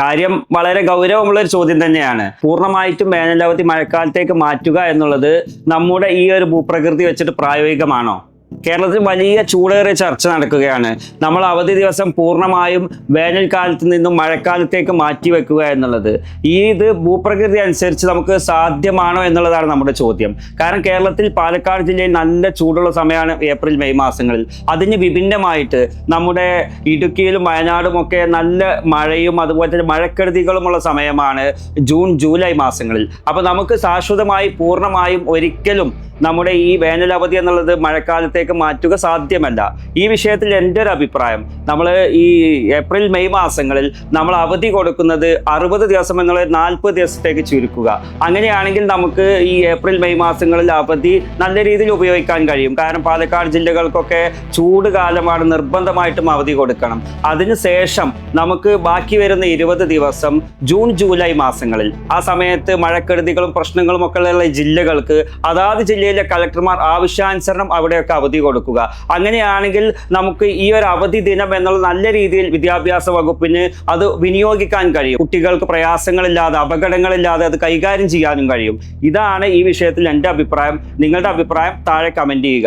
കാര്യം വളരെ ഗൗരവമുള്ള ഒരു ചോദ്യം തന്നെയാണ്. പൂർണമായിട്ടും വേനലവധി മഴക്കാലത്തേക്ക് മാറ്റുക എന്നുള്ളത് നമ്മുടെ ഈ ഒരു ഭൂപ്രകൃതി വെച്ചിട്ട് പ്രായോഗികമാണോ? കേരളത്തിൽ വലിയ ചൂടേറിയ ചർച്ച നടക്കുകയാണ്. നമ്മൾ അവധി ദിവസം പൂർണമായും വേനൽക്കാലത്ത് നിന്നും മഴക്കാലത്തേക്ക് മാറ്റി വെക്കുക എന്നുള്ളത്. ഈ ഇത് ഭൂപ്രകൃതി അനുസരിച്ച് നമുക്ക് സാധ്യമാണോ എന്നുള്ളതാണ് നമ്മുടെ ചോദ്യം. കാരണം കേരളത്തിൽ പാലക്കാട് ജില്ലയിൽ നല്ല ചൂടുള്ള സമയമാണ് ഏപ്രിൽ മെയ് മാസങ്ങളിൽ. അതിന് വിഭിന്നമായിട്ട് നമ്മുടെ ഇടുക്കിയിലും വയനാടും ഒക്കെ നല്ല മഴയും അതുപോലെ തന്നെ മഴക്കെടുതികളുമുള്ള സമയമാണ് ജൂൺ ജൂലൈ മാസങ്ങളിൽ. അപ്പോൾ നമുക്ക് ശാശ്വതമായി പൂർണമായും ഒരിക്കലും നമ്മുടെ ഈ വേനൽ അവധി എന്നുള്ളത് മഴക്കാലത്തേക്ക് മാറ്റുക സാധ്യമല്ല. ഈ വിഷയത്തിൽ എന്റെ ഒരു അഭിപ്രായം. നമ്മൾ ഈ ഏപ്രിൽ മെയ് മാസങ്ങളിൽ നമ്മൾ അവധി കൊടുക്കുന്നത് അറുപത് ദിവസം എന്നുള്ളത് നാൽപ്പത് ദിവസത്തേക്ക് ചുരുക്കുക. അങ്ങനെയാണെങ്കിൽ നമുക്ക് ഈ ഏപ്രിൽ മെയ് മാസങ്ങളിൽ അവധി നല്ല രീതിയിൽ ഉപയോഗിക്കാൻ കഴിയും. കാരണം പാലക്കാട് ജില്ലകൾക്കൊക്കെ ചൂട് കാലമാണ് നിർബന്ധമായിട്ടും അവധി കൊടുക്കണം. അതിനുശേഷം നമുക്ക് ബാക്കി വരുന്ന ഇരുപത് ദിവസം ജൂൺ ജൂലൈ മാസങ്ങളിൽ. ആ സമയത്ത് മഴക്കെടുതികളും പ്രശ്നങ്ങളും ഒക്കെ ഉള്ള ജില്ലകൾക്ക് അതാത് ജില്ലയിലെ കളക്ടർമാർ ആവശ്യാനുസരണം അവിടെയൊക്കെ അവധി കൊടുക്കുക. അങ്ങനെയാണെങ്കിൽ നമുക്ക് ഈ ഒരു അവധി ദിനം എന്നുള്ള നല്ല രീതിയിൽ വിദ്യാഭ്യാസ വകുപ്പിന് അത് വിനിയോഗിക്കാൻ കഴിയും. കുട്ടികൾക്ക് പ്രയാസങ്ങളില്ലാതെ അപകടങ്ങളില്ലാതെ അത് കൈകാര്യം ചെയ്യാനും കഴിയും. ഇതാണ് ഈ വിഷയത്തിൽ എന്റെ അഭിപ്രായം. നിങ്ങളുടെ അഭിപ്രായം താഴെ കമന്റ് ചെയ്യുക.